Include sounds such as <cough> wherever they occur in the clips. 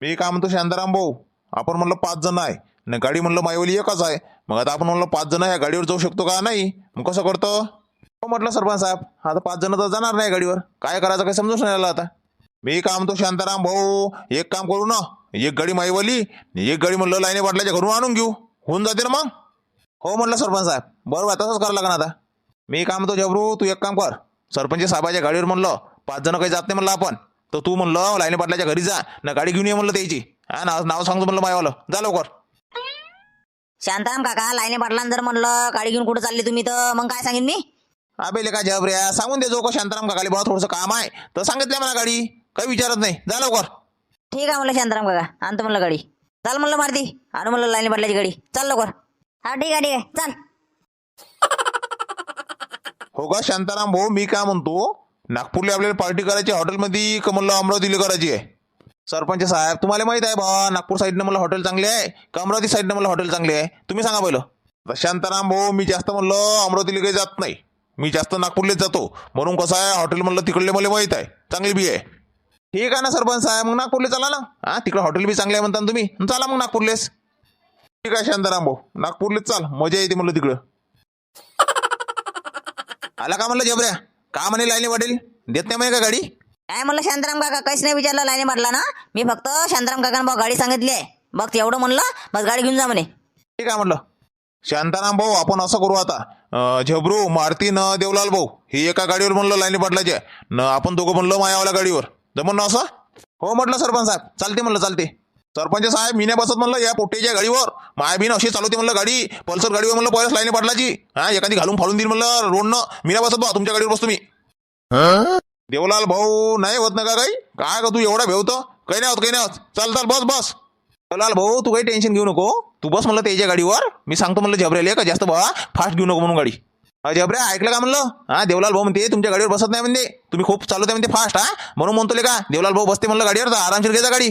मी काय म्हणतो शांताराम भाऊ आपण म्हणलं पाच जण आहे. आणि गाडी म्हणलं मायवली एकच आहे. मग आता आपण म्हणलं पाच जण या गाडीवर जाऊ शकतो का? नाही. मग कसं करतो? हो म्हटलं सरपंच साहेब आता पाच जण तर जाणार नाही गाडीवर. काय करायचं काय समजूच नाही आलं आता? मी काय म्हणतो शांताराम भाऊ एक काम करू ना. एक गाडी माईवाली एक गाडी म्हणलं लाईने वाटल्याच्या घरून आणून घेऊ. होऊन जाते ना मग. हो म्हटलं सरपंच साहेब. बरोबर तसंच करावं लागणार आता. मी काय म्हणतो जबरू तू एक काम कर. सरपंच साहेबाच्या गाडीवर म्हणलं पाच जण काही जात नाही म्हणलं आपण. तर तू म्हणलं लाईने पाटलाच्या घरी जा ना गाडी घेऊन ये म्हणलं त्याची. हा नाव नाव सांगतो म्हणलं मायवालं. जा लवकर. शांताराम काका लाईने पाटलां जर म्हणलं गाडी घेऊन कुठं चालली तुम्ही तर मग काय सांगेन मी? अबे का जबऱ्या सांगून दे जो का शांताराम काकाली बघा थोडंसं काम आहे. तर सांगितलं मला गाडी. काही विचारत नाही. जा लवकर. ठीक आहे म्हणलं शांताराम काका. आणतो म्हणलं गाडी. चाल म्हणलं मारती. आणू म्हणलं लाईने पाटलाची गाडी. चाल लवकर. हा ठीक आहे ठीक आहे. चाल. हो का शांताराम भाऊ मी काय म्हणतो? नागपूरला आपल्याला पार्टी करायची हॉटेलमध्ये का म्हणलं अमरावतीला करायची आहे. सरपंच साहेब तुम्हाला माहीत आहे भावा नागपूर साईडनं मला हॉटेल चांगले आहे का अमरावती साईडनं मला हॉटेल चांगले आहे? तुम्ही सांगा पहिलं. आता शांताराम भाऊ मी जास्त म्हणलं अमरावतीला काही जात नाही. मी जास्त नागपूरलाच जातो. म्हणून कसं आहे हॉटेल म्हणलं तिकडले मला माहीत आहे. चांगली बी आहे. ठीक आहे ना सरपंच साहेब मग नागपूरला चला ना. हा तिकडे हॉटेल बी चांगले आहे म्हणता ना तुम्ही. चला मग नागपूरलेच. ठीक आहे शांताराम भाऊ नागपूरलेच चाल. मजा येते म्हणलं तिकडं. आला का म्हणलं जबऱ्या? का म्हणे लाईनी वाटेल देत नाही म्हणे का गाडी? काय म्हणलं शांताराम काका? काहीच नाही विचारलं लाईने पाटला ना मी फक्त शांताराम काकांना भाऊ गाडी सांगितली आहे. बघ तेवढं म्हणलं बस गाडी घेऊन जा म्हणे. ठीक आहे म्हटलं शांताराम भाऊ आपण असं करू आता. अं, झबरू मारुती न देवलाल भाऊ ही एका गाडीवर म्हणलं लाईनी पाटलाचे न आपण दोघं म्हणलं मायावाल्या गाडीवर. जमून ना असं? हो म्हटलं सरपंच साहेब. चालते म्हणलं चालते. सरपंच साहेब मी नाही बसत म्हणलं या पोट्टेच्या गाडीवर. माया बिन अशी चालवते म्हणलं गाडी. पल्सर गाडीवर म्हणलं पहिल्याच लाईन पाटलाची हा एखादी घालून फाडून देईल म्हणलं रोडनं. मी नाही बसत बा तुमच्या गाडीवर बसतो मी. देवलाल भाऊ नाही होत ना का काही? काय का तू एवढा भेवतो काही नाही होत काही नाही होत. चाल चाल बस बस. देवलाल भाऊ तू काही टेन्शन घेऊ नको. तू बस म्हणलं त्याच्या गाडीवर. मी सांगतो म्हणलं झबऱ्याला का जास्त बा फास्ट घेऊ नको म्हणून गाडी. हा ऐकलं का म्हणलं? हा देवलाल भाऊ म्हणते तुमच्या गाडीवर बसत नाही म्हणते. तुम्ही खूप चालवते म्हणते फास्ट हा. म्हणून म्हणतो का देवलाल भाऊ बसते म्हणलं गाडीवर तर आरामशीर घ्यायचा गाडी.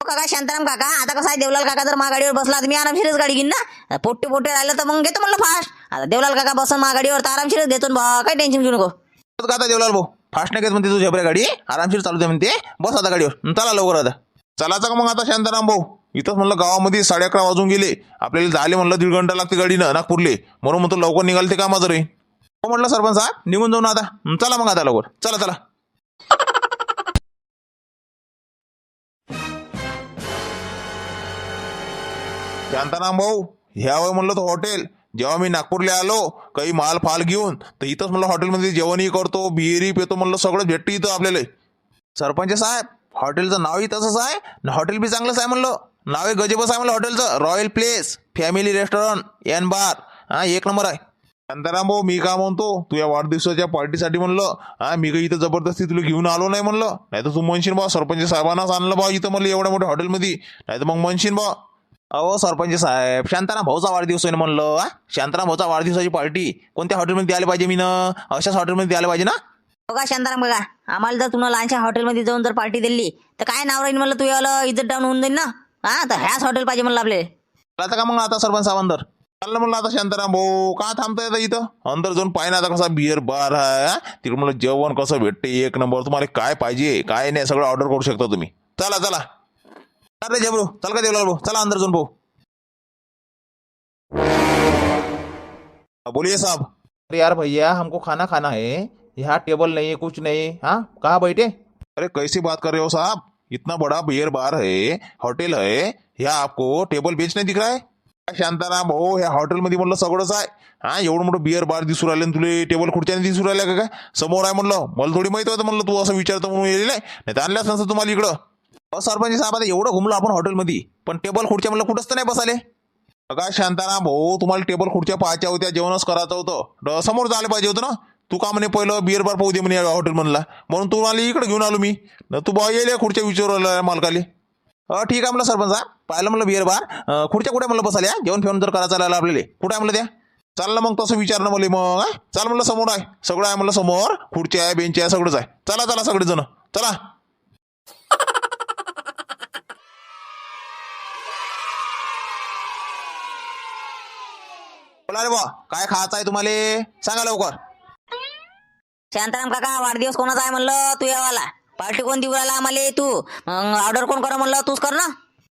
काका शांताराम काका आता कसं आहे देवलाल काका जर महागाडीवर बसला तर मी आरामशीरच गाडी घेईन ना? पोट्टे पोट्टे राहिलं तर मग घेतो म्हणलं फास्ट आता देवलाल काका बसून महागाडीवर तर आरामशीरच घेतो ना बा काही टेन्शन घेऊ नको. का आता देवलाल भाऊ फास्ट नाही घेत म्हणते तू झबऱ्या गाडी आरामशीर चालू दे म्हणते. बस आता गाडीवर हं, चला लवकर आता. चलाचा का मग आता शांताराम भाऊ इथंच म्हणलं गावामध्ये साडे अकरा वाजून गेले. आपल्याला झाले म्हणलं दीड घंटा लागते गाडीनं नागपूरले. म्हणून म्हणतो लवकर निघाल ते कामाचं रे हो म्हटलं सरपंच साहेब निघून जाऊ ना आता. हं, चला मग आता लवकर. चला चला. शांताराम भाऊ ह्या वय म्हणलं तर हॉटेल. जेव्हा मी नागपूरला आलो काही माल फाल घेऊन तर इथंच म्हणलं हॉटेलमध्ये जेवणही करतो बिहेरी पितो म्हणलं सगळं भेटतं इथं आपल्याला. सरपंच साहेब हॉटेलचं नावही तसंच आहे हॉटेल बी चांगलंच आहे म्हणलं. नाव आहे गजबच आहे म्हणलं हॉटेलचं. Royal place family restaurant n bar हा एक नंबर आहे. शांताराम भाऊ मी काय म्हणतो तू या वाढदिवसाच्या पार्टीसाठी म्हणलं हा मी काही इथं जबरदस्ती तुला घेऊन आलो नाही म्हणलं. नाही तर तू म्हणशील बा सरपंच साहेबांनाच आणलं बा इथं म्हणलं एवढ्या मोठ्या हॉटेलमध्ये. नाही तर मग म्हणशील बा अहो सरपंच साहेब शांताराम भाऊचा वाढदिवस आहे ना म्हणलं हा? शांताराम भाऊचा वाढदिवसाची पार्टी कोणत्या हॉटेलमध्ये द्यायला पाहिजे मी ना अशाच हॉटेलमध्ये द्यायला पाहिजे ना? बघा शांताराम बघा. आम्हाला जर तुला लहानशा हॉटेलमध्ये जाऊन जर पार्टी दिली तर काय नाव राहील म्हणलं तू? याला इज्जत डाऊन होऊन जाईल ना? हा तर ह्याच हॉटेल पाहिजे म्हणलं आपले. आता का मग आता सरपंच साहेब अंदर चाललं म्हणलं आता शांताराम भाऊ? का थांबताय आता इथं? अंदर जाऊन पाहिजे आता कसा बिअर बार आहे हा? तिकडे म्हणलं जेवण कसं भेटते एक नंबर तुम्हाला काय पाहिजे? काय नाही सगळं ऑर्डर करू शकता तुम्ही. चला चला. चल रे जबरू चल का देवलाल भाऊ? चला अंदर जाऊन भाऊ बोलिए साहब. अरे यार भैया हमको खाना खाना है. यहाँ टेबल नहीं है कुछ नहीं. हाँ कहाँ बैठे? अरे कैसी बात कर रहे हो साहब? इतना बड़ा बियर बार है हॉटेल है. यहाँ आपको टेबल बेच नाही दिख रहा है? शांताराम भाऊ ह्या हॉटेलमध्ये म्हणलं सगळंच आहे. हा एवढं मोठं बियर बार दिसू राहिले तुले टेबल खुर्च्याने दिसू राहिल्या का काय? समोर आहे म्हणलं. मला थोडी माहिती होतं म्हणलं तू असं विचारतो म्हणून येईल नाही. तर आणल्याच नसतं तुम्हाला इकडं. सरपंच साहेब आता एवढं घुमलो आपण हॉटेलमध्ये पण टेबल खुर्च्या म्हणलं कुठंच तर नाही बसाले अगा शांताराम भाऊ तुम्हाला टेबल खुर्च्या पाहायच्या होत्या जेवणच करायचं होतं. समोर जायला पाहिजे होतं ना? तू का म्हणे पहिलं बिअर बार पाहू दे म्हणे हॉटेल म्हणला म्हणून मला इकडे घेऊन आलो मी. न तू बा येईल या खुर्च्या विचारला मालकाले. ठीक आहे म्हणलं सरपंच साहेब. पाहिलं म्हणलं बिअर बार खुर्च्या कुठे म्हणलं बसाल्या जेवण फेवण जर करायचं राहिलं आपल्याला. कुठे आहे म्हणलं त्या? चाललं मग तसं विचारणं मला मग चाल म्हणलं समोर आहे. सगळं आहे म्हणलं समोर. खुर्च्या आहे बेंच आहे सगळंच आहे. चला चला सगळेजण. चला. बोला रे बा काय खायचं आहे तुम्हाला? सांगा लवकर. शांताराम काका वाढदिवस कोणाचा आहे म्हणलं? तू यावाला पार्टी कोण देऊ राहिला आम्हाला? तू. ऑर्डर कोण करा म्हणलं? तूच कर ना.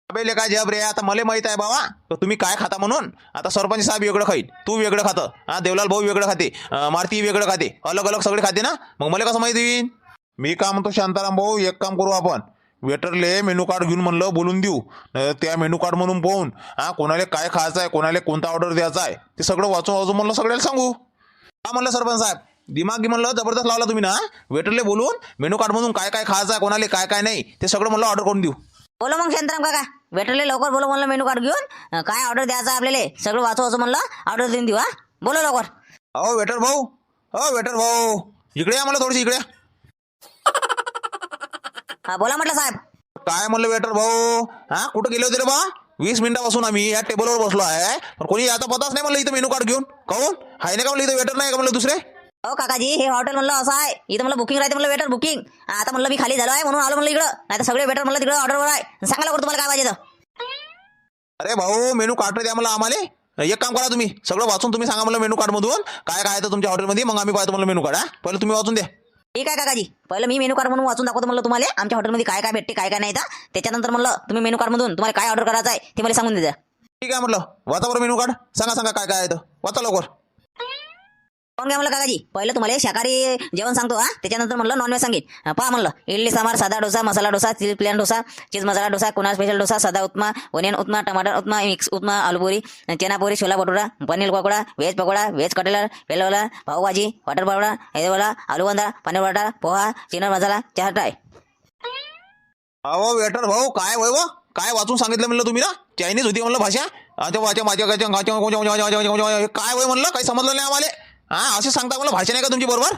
अबे काय जब रे आता मला माहीत आहे बाबा तर तुम्ही काय खाता म्हणून? आता सरपंच साहेब वेगळं खाईल. तू वेगळं खातं. हा देवलाल भाऊ वेगळं खाते. अं, मारुती वेगळं खाते. अलग अलग सगळे खाते ना? मग मला कसं माहिती होईन? मी काय म्हणतो शांताराम भाऊ एक काम करू आपण. वेटरले मेनू कार्ड घेऊन म्हणलं बोलून देऊ. त्या मेनू कार्ड म्हणून पाहून हा कोणाला काय खायचं आहे कोणाला कोणता ऑर्डर द्यायचा आहे ते सगळं वाचून वाचून म्हणलं सगळ्याला सांगू. हा म्हणलं सरपंच साहेब दिमाग म्हणलं जबरदस्त लावला तुम्ही ना वेटरले बोलून मेनू कार्ड मधून काय काय खायचं आहे कोणाला काय काय नाही ते सगळं म्हणलं ऑर्डर करून देऊ. बोलो मग शांताराम काका. वेटरले लवकर बोलो म्हणलं मेनू कार्ड घेऊन काय ऑर्डर द्यायचं आहे आपल्याला सगळं वाचू वाचू म्हणलं ऑर्डर देऊन देऊ हा? बोलो लवकर. अहो वेटर भाऊ हो वेटर भाऊ इकडे या मला थोडीशी इकडे. हा बोला म्हटलं साहेब. काय म्हणलं वेटर भाऊ? हा कुठं गेले होते रे बा? वीस मिनिटापासून आम्ही या टेबलवर बसलो आहे. पण कोणी आता पताच नाही म्हणलं इथं मेनू कार्ड घेऊन. काहून हाय नाही का म्हणलं इथं वेटर नाही का म्हणलं दुसरे? हो काकाजी हे हॉटेल म्हणलं असं आहे. इथं म्हणलं बुकिंग राहते म्हणलं वेटर बुकिंग आता म्हणलं मी खाली झालो आहे म्हणून आलो म्हणलं इकडं. नाही तर सगळे वेटर म्हणलं तिकडं ऑर्डरवर आहे. सांगा लवकर तुम्हाला काय पाहिजे तर. अरे भाऊ मेनू कार्ड द्या मला आम्हाला? एक काम करा तुम्ही. सगळं वाचून तुम्ही सांगा मला मेनू कार्ड मधून. काय काय आहे तर तुमच्या हॉटेलमध्ये मग आम्ही पाहतो म्हणलं मेनू कार्ड हा? पहिले तुम्ही वाचून द्या. ठीक आहे काकाजी पहिलं मी मेनू कार्ड म्हणून वाचून दाखवतो म्हणलं तुम्हाला. आमच्या हॉटेलमध्ये काय काय भेटते काय काय नाही तर त्याच्यानंतर म्हणलं तुम्ही मेनू कार्ड मधून तुम्हाला काय ऑर्डर करायचं आहे ते मला सांगून द्या ठीक आहे म्हटलं वाचा बरं मेनू कार्ड सांगा सांगा काय काय आहे तर वाचा लवकर. कोण काय म्हणलं काकाजी पहिलं तुम्हाला शाकाहारी जेवण सांगतो हा त्याच्यानंतर म्हणलं नॉनव्हेज सांगेन पहा म्हणलं इडली सांबार साधा dosa masala dosa cheese plain dosa cheese masala dosa कुणा स्पेशल डोसा साधा उत्मा ओनियन उत्मा टमाटर उपमा mix Utma aloo puri चेनापुरी chola bhatura paneer pakora veg pakora veg cutlet पेलवला pav bhaji वाटर पावडा हैदरवाला आलू बंदा पनीर बटाटा पोहा चिनर मसाला चहा ट्राय अहो वेटर भाऊ काय वय काय वाचून सांगितलं म्हणलं तुम्ही ना चायनीज होती म्हणलं भाषा माझ्या काय वय म्हणलं काही समजलं नाही आम्हाला हा असे सांगता म्हणलं भाषा नाही का तुमची बरोबर?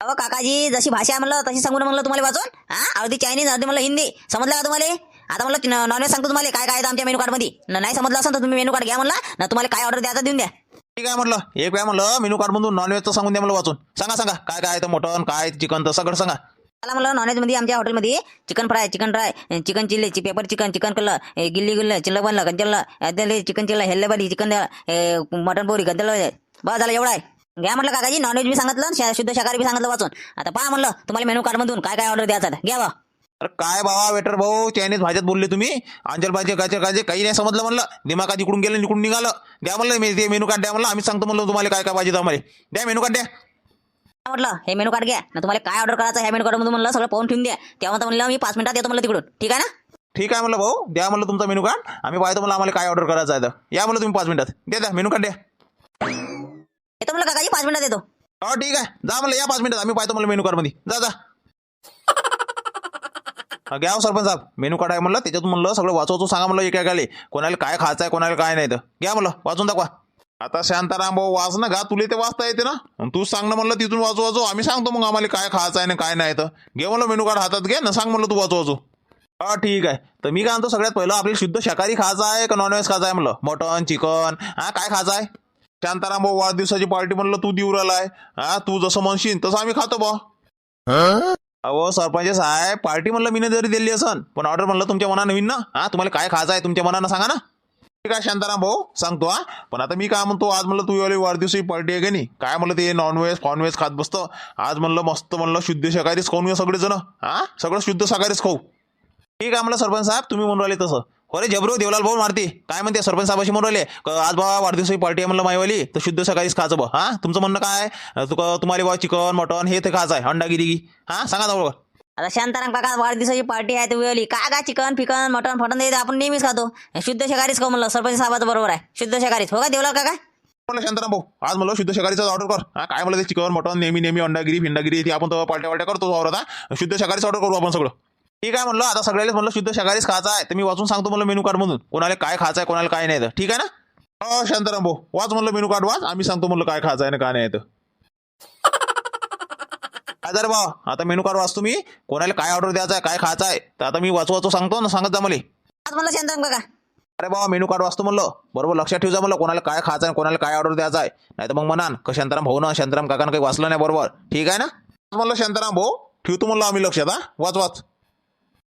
अहो काकाजी जशी भाषा आहे म्हणलं तशी सांगू ना म्हणलं तुम्हाला वाचून. हा अर्धी चायनीज अर्धी म्हणलं हिंदी. समजलं का तुम्हाला? आता म्हणलं नॉनव्हेज सांगतो तुम्हाला काय काय आहे आमच्या मेनू कार्डमध्ये न- नाही समजलं असेल तर तुम्ही मेनू कार्ड घ्या म्हणला. ना तुम्हाला काय ऑर्डर द्यायचा देऊन द्या. ठीक आहे म्हटलं एक काय म्हणलं मेनू कार्ड मधून नॉनव्हेजचं सांगून द्या मला वाचून. सांगा सांगा काय काय आहे तर मटन काय चिकन तर सगळं सांगा. मला म्हणलं नॉनव्हेजमध्ये आमच्या हॉटेलमध्ये chicken fry chicken fry chicken chilli ची पेपर चिकन चिकन कल्ल ए, गिल्ली गुल्ल चिल्ल बनलं अद्दल चिकन चिल्ला हेल्लेबाली चिकन द्या मटन पोरी गद्दल बस झालं एवढं आहे. घ्या म्हटलं काकाजी नॉनव्हेज बी सांगितलं शा- शुद्ध शाकाहारी बी सांगितलं वाचून. आता पहा म्हणलं तुम्हाला मेनू कार्डमधून काय काय ऑर्डर द्यायचा आहे. घ्या बा. अरे काय बाबा वेटर भाऊ चायनीज भाज्यात बोलले तुम्ही. अंजल भाजी गाचे काही नाही समजलं म्हणलं. दिमागात इकडून गेलं निकडून निघालं. द्या म्हणलं मी ते मेनू कार्ड द्या म्हणलं आम्ही सांगतो म्हणलं तुम्हाला काय काय पाहिजे आम्हाला. द्या मेनू कार्ड द्या. म्हटलं हे मेनू कार्ड घ्या. ना तुम्हाला काय ऑर्डर करायचं ह्या मेनू कार्डमधून म्हणलं सगळं पाहून ठेवून द्या. तेव्हा तर म्हणलं मी पाच मिनिटात येतो म्हणलं तिकडून. ठीक आहे ना? ठीक आहे म्हणलं भाऊ द्या म्हणलं तुमचा मेनू कार्ड आम्ही पाहतो म्हणलं आम्हाला काय ऑर्डर करायचं आहे तर. या म्हणलं तुम्ही पाच मिनिटात. द्या द्या मेनू कार्ड द्या. येतो म्हणलं काकाजी पाच मिनिटात येतो. हो ठीक आहे. जा म्हणलं या पाच मिनिटात. आम्ही पाहतो म्हणलं मेनू कार्डमध्ये. जा जा. घ्या हो सरपंच साहेब. मेनू कार्ड आहे म्हणलं त्याच्यातून म्हणलं सगळं वाचवतो सांगा म्हणलं एकेकाले कोणाला काय खायचं आहे कोणाला काय नाही तर. घ्या म्हणलं वाचून दाखवा. आता शांताराम भाऊ वाच ना गा तुला ते वाचता येते ना. अन तू सांग ना म्हणलं तिथून वाचू वाचू. आम्ही सांगतो मग आम्हाला काय खायचं आहे ना काय नाही तर. घे म्हणलं मेनू कार्ड हातात घे ना सांग म्हणलं तू वाचू वाचू. हा ठीक आहे. तर मी काय म्हणतो सगळ्यात पहिलं आपल्याला शुद्ध शाकाहारी खायचं आहे का नॉनव्हेज खायचं आहे म्हणलं? Mutton chicken. हा काय खायचं आहे? शांताराम भाऊ वाढदिवसाची पार्टी म्हणलं तू देऊ राहिलाय. हा तू जसं म्हणशील तसं आम्ही खातो बा अहो सरपंच साहेब पार्टी म्हणलं मी जरी दिली असन पण ऑर्डर म्हणलं तुमच्या मनानं नवीन ना? हा तुम्हाला काय खायचं आहे तुमच्या मनानं सांगा ना. ठीक आहे शांताराम भाऊ सांगतो हा. पण आता मी काय म्हणतो आज म्हणलं तू वाली वाढदिवसाची पार्टी आहे का नाही? काय म्हणलं ते नॉनव्हेज नॉनव्हेज खात बसतं. आज म्हणलं मस्त म्हणलं शुद्ध शाकाहारीच खाऊन सगळे जण हा सगळं शुद्ध शाकाहारीच खाऊ. ठीक आहे म्हणलं सरपंच साहेब तुम्ही म्हणून राहिले तसं. अरे जबरो देवलाल भाऊ मारते. काय म्हणते सरपंच साहेबाशी क- आज बाबा वाढदिवसाची पार्टी आहे म्हणलं माईवाली. तर शुद्ध सकाळीच खायचं बा हा? तुमचं म्हणणं काय? तुका तुम्हाला बा चिकन मटन हे ते खायचं आहे. अंडा गिरी हा? सांगा बरोबर आता शांताराम काका वाढदिवसाची पार्टी आहे वेळी काय काय चिकन फिकन मटन फटन ते आपण नेहमीच खातो. शुद्ध शाकाहारीच खाऊ म्हणलं सरपंच साहेबाचं बरोबर आहे. शुद्ध शाकाहारीच. हो का देवलाल काका? म्हणलं शांताराम भाऊ. आज म्हणलं शुद्ध शाकाहारीचा ऑर्डर कर. हा? काय म्हणलं ते चिकन मटन नेहमी नेहमी अंडागिरी फिंडागिरी ती आपण पार्ट्या वाट्या करतो वावरात शुद्ध शाकाहारीच ऑर्डर करू आपण सगळं. ठीक आहे म्हणलं आता सगळ्याला म्हणलं शुद्ध शाकाहारीच खायचं आहे तर मी वाचून सांगतो म्हणलं मेनू कार्ड मधून. कोणाला काय खायचं आहे कोणाला काय नाही तर. ठीक आहे ना? हो शांताराम भाऊ वाच म्हणलं मेनू कार्ड वाच. आम्ही सांगतो म्हणलं काय खायचं आहे ना काय नाही तर. काय झालं बा आता मेनू कार्ड वाचतो मी. कोणाला काय ऑर्डर द्यायचा आहे काय खायचं आहे तर आता मी वाचू वाचू सांगतो ना सांगत जा मला. आज म्हणलं शांताराम काका. अरे बाबा मेनू कार्ड वाचतो म्हणलं. बरोबर लक्षात ठेवजा म्हणलं कोणाला काय खायचं आहे कोणाला काय ऑर्डर द्यायचा आहे नाही तर मग म्हणान का शांताराम भाऊ ना शांताराम काकानं काही वाचलं नाही बरोबर. ठीक आहे ना? म्हणलं शांताराम भाऊ. ठेवतो म्हणलं आम्ही लक्षात हा. वाच वाच.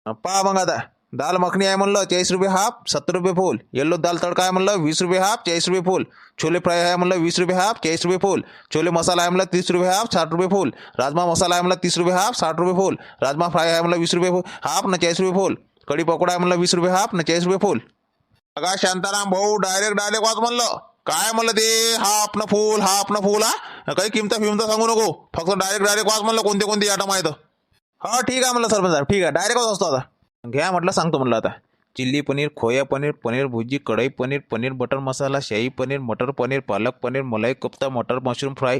पहा मग आता. दाल मखनी आहे म्हणलं चाळीस रुपये हाफ सत्तर रुपये फुल. येल्लो दाल तडका आहे म्हणलं वीस रुपये हाफ चाळीस रुपये फुल. छोले फ्राय आहे म्हणलं वीस रुपये हाफ चाळीस रुपये फुल. छोले मसाला आहे म्हणलं तीस रुपये हाफ साठ रुपये फुल. राजमा मसाला आहे म्हणलं तीस रुपये हाफ साठ रुपये फुल. राजमा फ्राय आहे म्हणलं वीस रुपये फुल. हाफ न चाळीस रुपये फुल. कढी पकोडा आहे म्हणलं वीस रुपये हाफ न चाळीस रुपये फुल. अगा शांताराम भाऊ डायरेक्ट डायरेक्ट वाच म्हणलं. काय म्हणलं ते? हा आपलं फुल हा आपण फुल हा? काही किमता फिमता सांगू नको. फक्त डायरेक्ट डायरेक्ट वाच म्हणलं कोणते कोणते आयटम आहेत हा ठीक आहे म्हणलं सरपंच साहेब. ठीक आहे. डायरेक्ट असतो आता. घ्या म्हटलं सांगतो म्हटलं आता. चिल्ली पनीर खोया पनीर पनीर भुजी कढई पनीर पनीर बटर मसाला शाही पनीर मटर paneer palak paneer malai kofta matar mushroom fry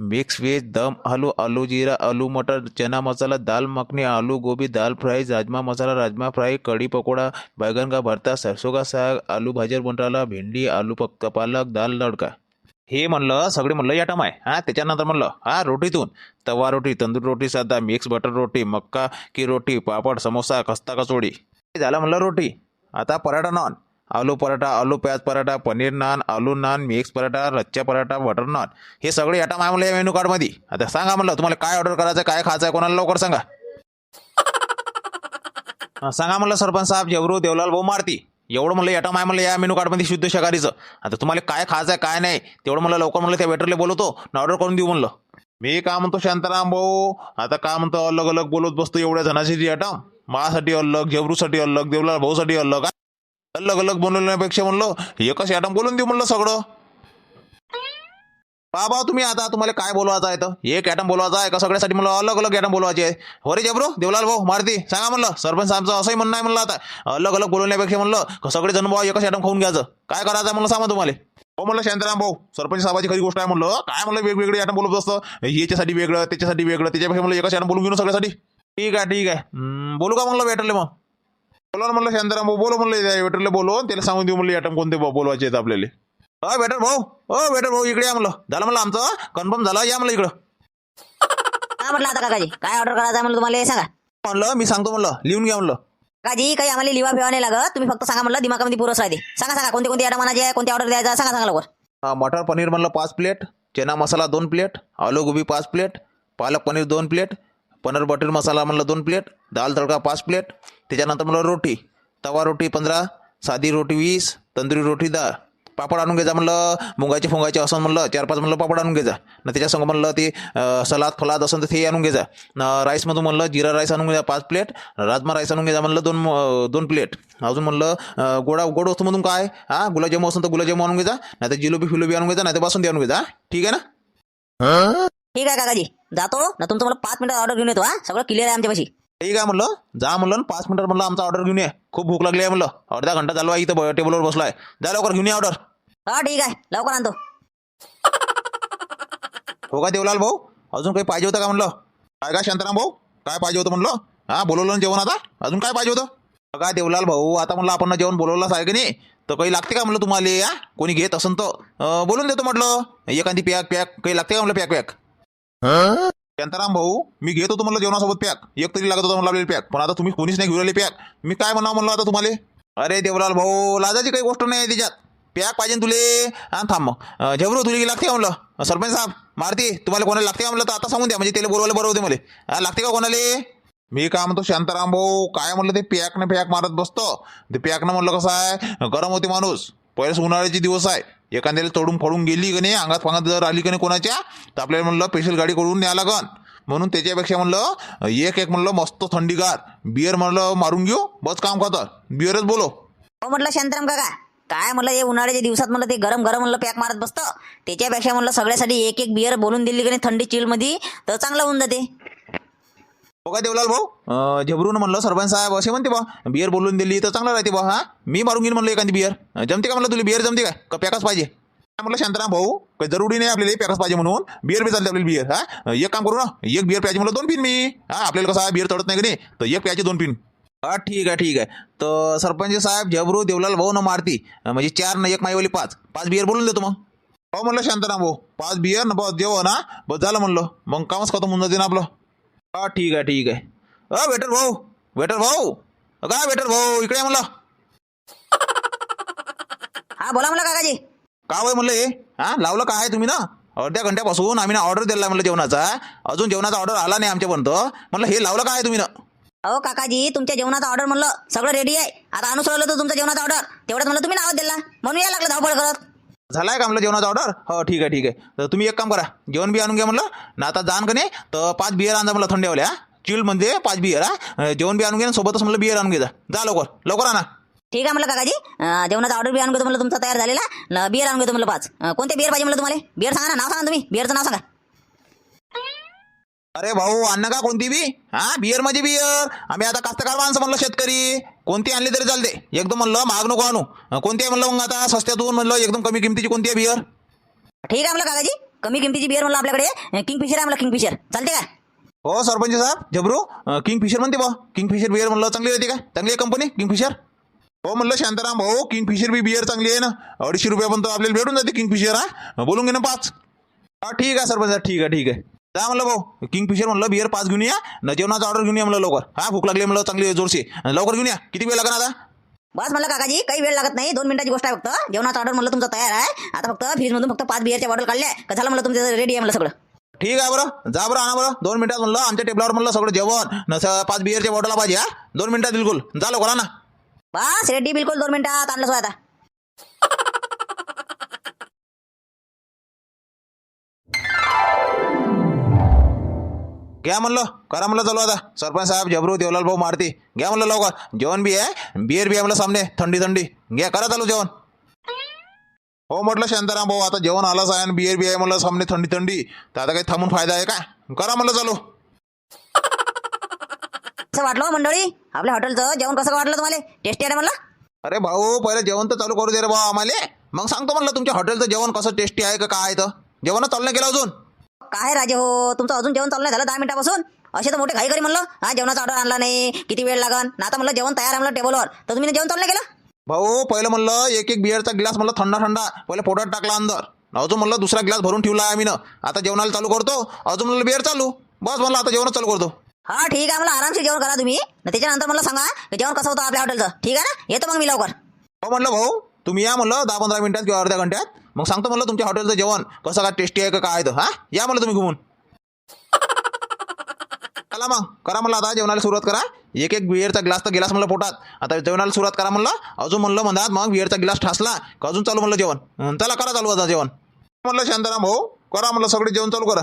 mix veg dum aloo aloo jeera aloo matar chana masala dal makhani aloo gobi dal fry rajma masala rajma fry kadhi pakora baingan का भरता सरसों का साग आलू भाजर बोंटाला भेंडी आलू पक्का पालक दाल तडका हे म्हणलं सगळे म्हणलं याटम आहे हा त्याच्यानंतर म्हणलं हा रोटीतून. तवा रोटी तंदूर रोटी साधा मिक्स बटर रोटी मक्का की रोटी पापड समोसा खस्ता कचोडी. झालं म्हणलं रोटी. आता पराठा नॉन. आलू पराठा आलू प्याज पराठा पनीर नान आलू नान मिक्स पराठा रच्चा पराठा बटर नान. हे सगळे आयटम आहे म्हणलं या मेनू कार्डमध्ये आता सांगा म्हणलं तुम्हाला काय ऑर्डर करायचं काय खायचं आहे कोणाला लवकर सांगा. <laughs> हा, सांगा म्हणलं सरपंच साहेब जबरू देवलाल भाऊ मारती. एवढं म्हणलं आयटम आहे म्हणलं या मेनू कार्डमध्ये शुद्ध शाकाहारीचं आता तुम्हाला काय खायचं आहे काय नाही तेवढं म्हणलं लवकर म्हणलं त्या वेटरला बोलवतो ना ऑर्डर करून देऊ म्हणलं. मी काय म्हणतो शांताराम भाऊ आता काय म्हणतो अलग अलग बोलत बसतो एवढ्या जणांसाठी आयटम माझ्यासाठी अलग जेवरूसाठी अलग देवला भाऊसाठी अलग अलग अलग बनवण्यापेक्षा म्हणलं एकच आयटम बोलून देऊ म्हणलं सगळं. बाबा तुम्ही आता तुम्हाला काय बोलवायचं आहे तर? एक ॲटम बोलवायचा आहे का? सगळ्यासाठी म्हणलं अलग अलग ॲटम बोलवायचे आहे. हो रे जबरो? देवलाल भाऊ मारती सांगा म्हणलं. सरपंच आमचं असंही म्हणणं आहे म्हणलं आता. अलग अलग बोलवण्यापेक्षा म्हणलं सगळे जण भाऊ एकच ॲटम खाऊन घ्यायचं? काय करायचं म्हणलं सांगा तुम्हाला. हो म्हणलं शांताराम भाऊ सरपंच साहेबाची खरी गोष्ट आहे म्हणलं. काय म्हणलं वेगवेगळे ॲटम बोलत असतं? याच्यासाठी वेगळं त्याच्यासाठी वेगळं त्याच्यापेक्षा म्हणलं एकच ॲटम बोलून घेऊन सगळ्यासाठी? ठीक आहे ठीक आहे. बोलू का म्हणलं वेटरले मग? बोला म्हणलं शांताराम भाऊ बोलो म्हणलं वेटरले बोलवून त्याला सांगून देऊ म्हणलं ॲटम कोणते बोलवायचे आहेत आपल्याला? अ वेटर भाऊ. अ वेटर भाऊ इकडे या म्हणलं. झालं म्हणलं आमचं कन्फर्म झालं या म्हणलं इकडं. हा म्हटलं आता काकाजी? काय ऑर्डर करायचं आहे म्हणलं तुम्हाला हे सांगा. म्हणलं मी सांगतो म्हणलं लिहून घ्या म्हणलं. काकाजी काही आम्हाला लिवा फिवा नाही लागत. तुम्ही फक्त सांगा म्हणलं दिमागामध्ये पुरस राहते. सांगा सांगा कोणते कोणते आयटम आणायचे आहे कोणते ऑर्डर द्यायचा सांगा सांगा लवकर. हा, मटर पनीर म्हणलं पाच प्लेट. चना मसाला दोन प्लेट. आलू गोबी पाच प्लेट. पालक पनीर दोन प्लेट. पनीर बटर मसाला म्हणलं दोन प्लेट. दाल तडका पाच प्लेट. त्याच्यानंतर म्हणलं रोटी. तवा रोटी पंधरा साधी रोटी वीस तंदुरी रोटी दहा. पापड आणून घ्यायचा म्हणलं मुगाचे फुंगाचे असं म्हणलं चार पाच म्हणलं पापड आणून घ्यायचा न त्याच्यासंग म्हणलं ते सलाद फलाद असं तर ते आणून घ्यायचा न राईसमधून म्हणलं जिरा राईस आणून घ्यायचा पाच प्लेट राजमा राईस आणून घ्यायचा म्हणलं दोन दोन प्लेट अजून म्हणलं गोडा गोड वस्तूमधून काय? हा गुलाबजामू असेल तर गुलाबजामू आणून घ्यायचा नाही तर जिलोबी फिलोबी आणून घ्यायचा नाही तर बासुंदी आणून घ्यायचा हा? ठीक आहे ना? ठीक आहे काकाजी. जातो. ना तुमचं मला पाच मिनिटात ऑर्डर घेऊन येतो हा. सगळं क्लिअर आहे आमच्यापाशी. ठीक आहे म्हणलं. जा म्हणलं पाच मिनिटात म्हणलं आमचा ऑर्डर घेऊन ये. खूप भूक लागली आहे म्हणलं. अर्धा घंटा चालू आहे इथं टेबलवर बसलाय. जा लवकर घेऊन ये ऑर्डर हा ठीक आहे. लवकर आणतो. <laughs> हो का देवलाल भाऊ? अजून काही पाहिजे होतं का म्हणलं? काय काय शांताराम भाऊ? काय पाहिजे होतं म्हणलं? हा बोलवलं ना जेवण आता? अजून काय पाहिजे होतं? का देवलाल भाऊ? आता म्हणलं आपण जेवण बोलवलं आहे की नाही? तर काही लागते का म्हणलं तुम्हाला? या कोणी घेत असन तर. बोलून देतो म्हटलं. एखादी पॅक पॅक काही लागते का म्हणलं पॅक पॅक शांताराम भाऊ मी घेतो तुम्हाला जेवणासोबत पॅक. एक तरी लागत होता मला आपल्याला पॅक. पण आता तुम्ही कोणीच नाही घेऊन राहिले पॅक. मी काय म्हणावं म्हणलं आता तुम्हाला? अरे देवलाल भाऊ लाजाची काही गोष्ट नाही त्याच्यात पॅक पाहिजे तुले. हा थांब मग. अं, झबरू तुला लागते का म्हणलं? सरपंच साहेब मारती. तुम्हाला कोणाला लागते का म्हणलं तर आता सांगून द्या. म्हणजे त्याला बोलवायला बरं होते मला. लागते का कोणाला? मी काय म्हणतो शांताराम भाऊ काय म्हणलं ते? पॅकनं पॅक मारत बसतो. ते पॅकनं म्हणलं कसं आहे? गरम होते माणूस. पहिलेच उन्हाळ्याचे दिवस आहे. एखाद्याला तोडून फोडून गेली की नाही अंगात फांगात जर आली का नाही कोणाच्या तर आपल्याला म्हणलं स्पेशल गाडी करून न्या लागन. म्हणून त्याच्यापेक्षा म्हणलं एक एक म्हणलं मस्त थंडीगार. बिअर म्हणलं मारून घेऊ. बस काम खातर बिअरच बोलो. हो म्हटलं शांतराम काका काय म्हणलं हे उन्हाळ्याच्या दिवसात म्हणलं ते गरम गरम म्हणलं पॅक मारत बसतं. त्याच्यापेक्षा म्हणलं सगळ्यासाठी एक एक बिअर बोलून दिली की नाही थंडी चिलमध्ये तर चांगलं होऊन जाते. हो काय देवलाल भाऊ? झबरून म्हणलं सरपंच साहेब असे म्हणते बा बिअर बोलून दिली तर चांगलं राहते बा हा? मी मारून घेईन म्हणलं एखादी बिअर. अं, जमते का म्हणलं तुला? बिअर जमते का का पॅकच पाहिजे? काय म्हणलं शांताराम भाऊ? काही जरुरी नाही आपल्याला पॅकच पाहिजे म्हणून? बिअर बी चालते आपल्याला बिअर हा? एक काम करू ना एक बिअर प्यायची म्हणलं दोन पिन मी. हा आपल्याला कसं आहे बिअर चढत नाही की नाही? तर एक प्यायचे दोन पिन. हा ठीक आहे ठीक आहे. तर सरपंच साहेब जबरू देवलाल भाऊ न मारती म्हणजे चार न एक माईवाली पाच. पाच बिअर बोलून देतो मग. हो म्हणलं शांताराम भाऊ पाच बिअर ना बस जेवण ना बस झालं म्हणलं. मग कामच खतम होऊन जाते ना आपलं. हा ठीक आहे ठीक आहे. अ वेटर भाऊ वेटर भाऊ. काय वेटर भाऊ इकडे म्हणलं. हा बोला म्हणलं काकाजी. का वय म्हणलं हे? हा लावलं काय आहे तुम्ही ना? अर्ध्या घंट्यापासून आम्ही ना ऑर्डर दिला म्हणलं जेवणाचा. अजून जेवणाचा ऑर्डर आला नाही आमच्यापर्यंत. म्हणलं हे लावलं काय आहे तुम्ही ना? अहो काकाजी तुमच्या जेवणाचा ऑर्डर म्हणलं सगळं रेडी आहे. आता आणून सोडलं तर तुमचं जेवणाचा ऑर्डर. तेवढ्यात म्हणलं तुम्ही नाव दिला. म्हणून या लागलं धावपळ करत. झालाय का म्हणलं जेवणाचा ऑर्डर हो ठीक आहे ठीक आहे. तर तुम्ही एक काम करा. जेवण बी आणून घ्या म्हणलं. ना आता जाण का नाही तर पाच बियर आणजा म्हणलं हा. चिल म्हणजे पाच बियर हा. जेवण बी आणून घ्या सोबतच म्हणलं बियर आणून घे जा. लवकर. लवकर आणा. ठीक आहे म्हणलं काकाजी. अं, जेवणाचा ऑर्डर बी आणून घेतो म्हणलं तुमचा तयार झालेला. बियर आणून घेतो म्हणलं पाच. अं, कोणते बियर पाहिजे म्हणलं तुम्हाला? बियर सांगा ना नाव सांगा तुम्ही. बियरचं नाव सांगा. अरे भाऊ अन्न का कोणती बी? हा बियर म्हणजे बियर आम्ही आता कास्तकार माणसं म्हणलं शेतकरी. कोणती आणली तरी चालते एकदम म्हणलं महाग नको आणू. कोणती आहे म्हणलं मग आता? सस्त्यातून म्हणलं एकदम कमी किमतीची कोणती आहे बियर ठीक आहे म्हणलं काकाजी कमी किमतीची बिअर म्हणलं आपल्याकडे. किंगफिशर आहे म्हणलं किंगफिशर चालते का? हो सरपंच साहेब जबरू. किंगफिशर म्हणते बा. किंगफिशर बियर म्हणलं चांगली होती का? चांगली आहे कंपनी किंगफिशर हो म्हणलं शांताराम भाऊ किंगफिशर बी बियर चांगली आहे ना. अडीचशे रुपयापर्यंत आपल्याला भेटून जाते किंगफिशर हा. बोलून घे ना पाच. हा ठीक आहे सरपंच साहेब ठीक आहे ठीक आहे. जा म्हणलं भाऊ? किंगफिशर म्हणलं बियर पाच घेऊन या न जेवणाचा ऑर्डर घेऊन या म्हणलं लवकर. हा भूक लागली म्हणलं चांगली जोरशी. लवकर घेऊन या. किती वेळ लागणार आता? बस म्हणलं काकाजी काही वेळ लागत नाही. दोन मिनिटाची गोष्ट आहे फक्त. जेवणाचा ऑर्डर म्हणलं तुमचा तयार आहे. आता फक्त फ्रीजमधून फक्त पाच बिअरच्या बॉटल काढल्या का झालं म्हणलं तुमचं रेडी आहे म्हणलं सगळं? ठीक आहे बरं. जा बरं आणा बरं. दोन मिनिटात म्हणलं आमच्या टेबलावर म्हणलं सगळं जेवण. न स- पाच बिअरच्या बॉटला पाहिजे हा. दोन मिनिटात बिलकुल. जा लवकर आणा. बस रेडी बिलकुल दोन मिनिटात. आणलं सोय आता. घ्या म्हणलं करा म्हणलं चालू आता. सरपंच साहेब जबरू देवलाल भाऊ मारती. घ्या म्हणलं लवकर. जेवण बी आहे बिअर बी आहे म्हणलं सामने थंडी थंडी. घ्या करा चालू जेवण. हो म्हटलं शांताराम भाऊ आता जेवण आलंच आहे आणि बिअर बी आहे म्हणलं सामने थंडी थंडी. तर आता काही थांबून फायदा आहे का करा म्हणलं चालू. कसं वाटलं हो मंडळी? आपल्या हॉटेलचं जेवण कसं वाटलं तुम्हाला? टेस्टी आहे म्हणलं? अरे भाऊ पहिले जेवण तर चालू करू दे रे भाऊ आम्हाला. मग सांगतो म्हणलं तुमच्या हॉटेलचं जेवण कसं टेस्टी आहे का काय आहे तर. जेवणच चालू नाही केलं अजून. काय राजे हो तुमचं अजून जेवण चालू नाही झालं दहा मिनिटापासून? असे तर मोठे घाई करी म्हणलं. हा जेवणाचा ऑर्डर आणला नाही. किती वेळ लागन? ना आता म्हणलं जेवण तयार आहे म्हणलं टेबलवर तर तुम्ही जेवण चालू नाही केलं? भाऊ पहिलं म्हणलं एक एक बिअरचा ग्लास म्हणलं थंडा थंडा पहिले पोटात टाकला अंदर. अजून म्हणलं दुसरा ग्लास भरून ठेवला आहे आम्ही आता जेवणाला चालू करतो. अजून म्हणलं बिअर चालू. बस म्हणलं आता जेवण चालू करतो. हा ठीक आहे मला आरामशीर जेवण करा तुम्ही. त्याच्यानंतर मला सांगा की जेवण कसं होतं आपल्या हॉटेलचं ठीक आहे ना? येतो मग मी लवकर. हो म्हणलं भाऊ तुम्ही या म्हणलं दहा पंधरा मिनिटात किंवा अर्ध्या घंट्यात. मग सांगतो म्हणलं तुमच्या हॉटेलचं जेवण. कसं काय टेस्टी आहे का काय आहे तर हा? या म्हणलं तुम्ही घुमून. <laughs> चला मग करा म्हणलं आता जेवणाला सुरुवात करा. एक एक बिअरचा ग्लास तर गेलास म्हणलं पोटात. आता जेवणाला सुरुवात करा म्हणलं. अजून म्हणलं म्हणतात मग बिअरचा ग्लास ठासला का अजून चालू म्हणलं जेवण? चला करा चालू आता जेवण. म्हणलं शांताराम भाऊ करा म्हणलं सगळे जेवण चालू करा.